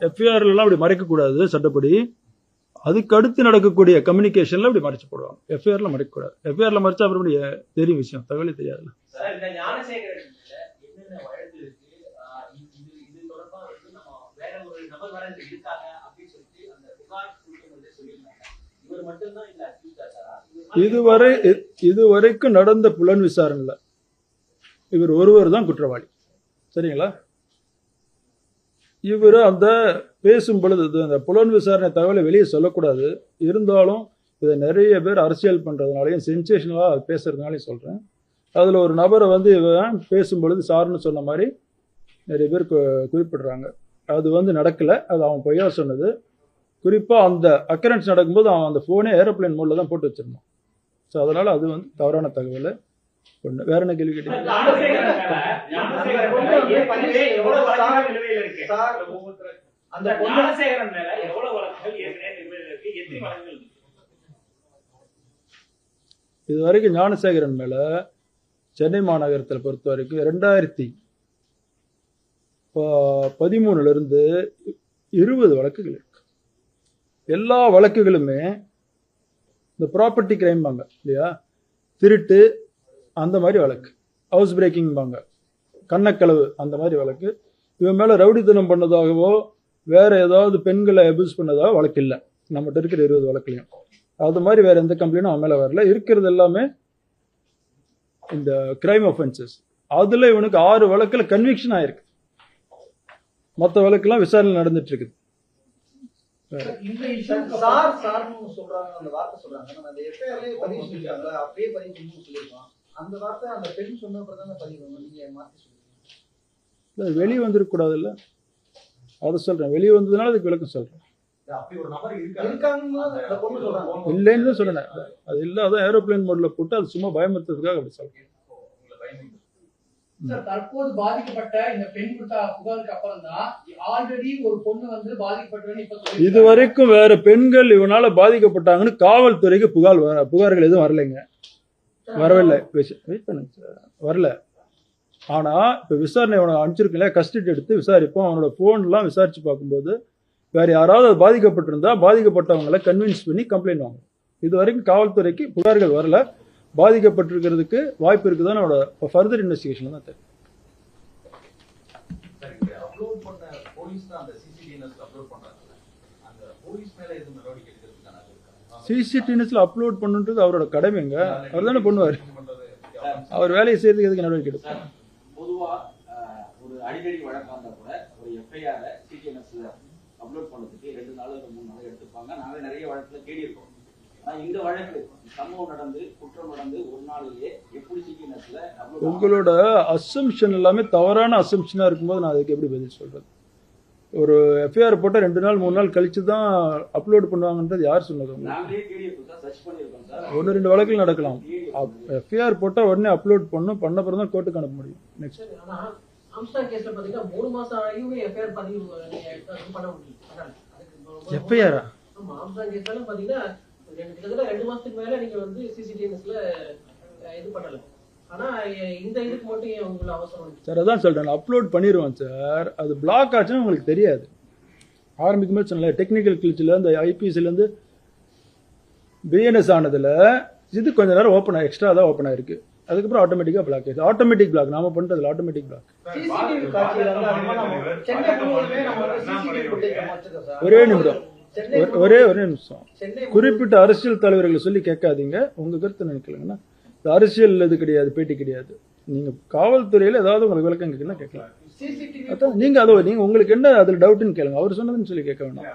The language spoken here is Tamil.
எஃப்ஐஆர்லாம் அப்படி மறைக்கக்கூடாது சட்டப்படி. அதுக்கு அடுத்து நடக்கக்கூடிய கம்யூனிகேஷன்ல அப்படி மறைச்சு போடுவாங்க. எஃப்ஐஆர்ல மறைக்கக்கூடாது. எஃப்ஐஆர்ல மறைச்சா அப்புறம் தெரியும் விஷயம் தகவலே தெரியாதுல்ல. சார் இந்த ஞானசேகரன் என்னென்ன வழக்கு இருக்கு? ஆஹ் இது இது- இது தொடர்பா வந்து நம்ம வேற ஒரு நபர் வர இருக்காங்க அப்படின்னு சொல்லிட்டு அந்த புகார் கொடுக்கறது சொல்லியிருந்தாங்க. இவர் மட்டும்தான் இல்ல அக்யூஸ்டா சார் இதுவரை இதுவரைக்கும் நடந்த புலன் விசாரணையில் இவர் ஒருவர் தான் குற்றவாளி. சரிங்களா? இவர் அந்த பேசும் பொழுது இது அந்த புலன் விசாரணை தகவலை வெளியே சொல்லக்கூடாது. இருந்தாலும் இதை நிறைய பேர் அரசியல் பண்ணுறதுனாலையும் சென்சேஷனலாக பேசுறதுனாலையும் சொல்கிறேன் அதில் ஒரு நபரை வந்து இவன் பேசும் பொழுது சார்னு சொன்ன மாதிரி நிறைய பேர் கு- குறிப்பிடுறாங்க. அது வந்து நடக்கலை. அது அவன் பொய்யா சொன்னது. குறிப்பாக அந்த அக்கரன்ஸ் நடக்கும்போது அவன் அந்த ஃபோனே ஏரோப்ளேன் மோடில் தான் போட்டு வச்சிருந்தான். ஸோ அதனால் அது வந்து தவறான தகவல். ஒன்று வேற என்ன கேள்வி கேட்டீங்க? அந்த மேல எவ்வளவு வழக்குகள் ஏற்கனவே நிலுவையில் இருக்கு? எத்தனை வழக்குகள் இது வரைக்கும் ஞானசேகரன் மேலே சென்னை மாநகரத்தில் பொறுத்த வரைக்கும் ரெண்டாயிரத்தி பதிமூணுலேருந்து இருபது வழக்குகள் இருக்கு. எல்லா வழக்குகளுமே இந்த ப்ராப்பர்ட்டி கிரைம்பாங்க இல்லையா? திருட்டு அந்த மாதிரி வழக்கு. ஹவுஸ் பிரேக்கிங்பாங்க கண்ணக்களவு அந்த மாதிரி வழக்கு. இவன் மேலே ரவுடித்தனம் பண்ணதாகவோ வேற ஏதாவது பெண்களை அபியூஸ் பண்ணதாகவோ வழக்கு இல்லை. நம்மகிட்ட இருக்கிற இருபது வழக்குலையும். அது மாதிரி வேற எந்த கம்ப்ளைண்டும் அவன் மேலே வரல. இருக்கிறது எல்லாமே இந்த கிரைம் ஒஃபென்சஸ் அதுல இவனுக்கு ஆறு வழக்குல கன்விக்ஷன் ஆயிருக்கு. மற்ற வழக்கெல்லாம் விசாரணை நடந்துட்டு இருக்குது. இந்த சார், இஷ்யூ சார் சார்னு சொல்றாங்க. அந்த வார்த்தை அந்த பெண் சொன்ன அப்புறம் தானே பதிவு பண்ணணும். நீங்க மாத்தி சொல்றீங்க வெளியே வந்துருக்கூடாதுல்ல அதை சொல்றேன். வெளியே வந்ததுனால அதுக்கு விளக்கம் இல்லைன்னு அது ஏரோப்ளேன் மோட்ல போட்டு அது சும்மா பயமுறுத்துறதுக்காக அப்படி சொல்றேன். உங்களை பயந்து சார் தற்போது பாதிக்கப்பட்ட இந்த பெண் கொடுத்த புகாருக்கு அப்புறம் தான் ஆல்ரெடி ஒரு பொண்ணு வந்து பாதிக்கப்பட்டவன்னு இப்ப சொல்லியிருக்காங்க. இது வரைக்கும் வேற பெண்கள் இவனால பாதிக்கப்பட்டாங்கன்னு காவல்துறைக்கு புகார் புகார்கள் எதுவும் வரலைங்க. வரவில்லை. வெயிட் பண்ணுங்க சார். வரல. ஆனால் இப்போ விசாரணை அவனை அனுப்பிச்சிருக்கல கஸ்டடி எடுத்து விசாரிப்போம். அவனோட ஃபோன்லாம் விசாரித்து பார்க்கும்போது வேற யாராவது அது பாதிக்கப்பட்டிருந்தா பாதிக்கப்பட்டவங்களை கன்வின்ஸ் பண்ணி கம்ப்ளைண்ட் வாங்கணும். இது வரைக்கும் காவல்துறைக்கு புகார்கள் வரல. பாதிக்கப்பட்டிருக்கிறதுக்கு வாய்ப்பு இருக்குதான் அவனோட ஃபர்தர் இன்வெஸ்டிகேஷன் தான் தெரியும். போலீஸ் தான் அந்த சிசிடிஎன்எஸ் அப்லோட் பண்றாங்கல்ல அந்த போலீஸ் மேல எதுவும் நடவடிக்கை எடுக்கிறதுக்கான சிசிடிஎன்எஸ்ல அப்லோட் பண்ணுன்றது அவரோட கடமைங்க அவர் தானே பண்ணுவார். அவர் வேலையை செய்யறதுக்கு எதுக்கு நடவடிக்கை எடுப்பார் பொதுவா ஒரு அடிக்கடி வழக்கா இருந்தா கூட ஒரு எஃப்ஐஆர் சிடிஎன்எஸ்ல அப்லோட் பண்ணதுக்கு ரெண்டு நாள் மூணு நாள் எடுத்துப்பாங்க. நாங்க நிறைய வழக்குல தேடி இருக்கோம் இந்த வழக்கு சம்பவம் நடந்து குற்றம் நடந்து ஒரு நாளிலேயே எப்படி சிடிஎன்எஸ்ல உங்களோட அசம்ஷன் எல்லாமே தவறான அசம்ஷனா இருக்கும்போது நான் அதுக்கு எப்படி பதில் சொல்றது? ஒரு எஃப்ஐஆர் போட்டால் ரெண்டு நாள் மூணு நாள் கழிச்சு தான் அப்லோட் பண்ணுவாங்கன்றது யார் சொன்னது? ஒன்று ரெண்டு வழக்கில் நடக்கலாம். எஃப்ஐஆர் போட்டால் உடனே அப்லோட் பண்ணும் பண்ண பிறகு தான் கோர்ட்டுக்கு அனுப்ப முடியும். நெக்ஸ்ட் எஃப்ஐஆர் ரெண்டு- மாசத்துக்கு மேல நீங்க வந்து சிசிடிஎன்எஸ்ல இது பண்ணல சார் அதான் சொல்கிறேன் அப்லோட் பண்ணிடுவோம் சார். அது பிளாக் ஆச்சுன்னா உங்களுக்கு தெரியாது. ஆரம்பிக்கும் போது சொன்னல டெக்னிக்கல் கிளிச்சில் இந்த ஐபிஎஸ்லேருந்து பிஎன்எஸ் ஆனதில் இது கொஞ்ச நேரம் ஓப்பன் ஆகி எக்ஸ்ட்ரா தான் ஓப்பன் ஆயிருக்கு. அதுக்கப்புறம் ஆட்டோமேட்டிக்காக பிளாக் ஆயிடுச்சு. ஆட்டோமேட்டிக் பிளாக் நாம பண்ணுறது ஆட்டோமேட்டிக் பிளாக் ஒரே நிமிடம். ஒரு- ஒரே நிமிஷம். குறிப்பிட்ட அரசியல் தலைவர்களை சொல்லி கேட்காதீங்க. உங்க கருத்து நினைக்கலங்கன்னா அரசியல் இது கிடையாது பேட்டி கிடையாது. நீங்க காவல்துறையில ஏதாவது உங்களுக்கு விளக்கம் கேட்கலாம். கேட்கலாம் அதான் நீங்க அதோ நீங்க உங்களுக்கு என்ன அதுல டவுட்னு கேளுங்க. அவர் சொன்னதுன்னு சொல்லி கேட்க வேண்டாம்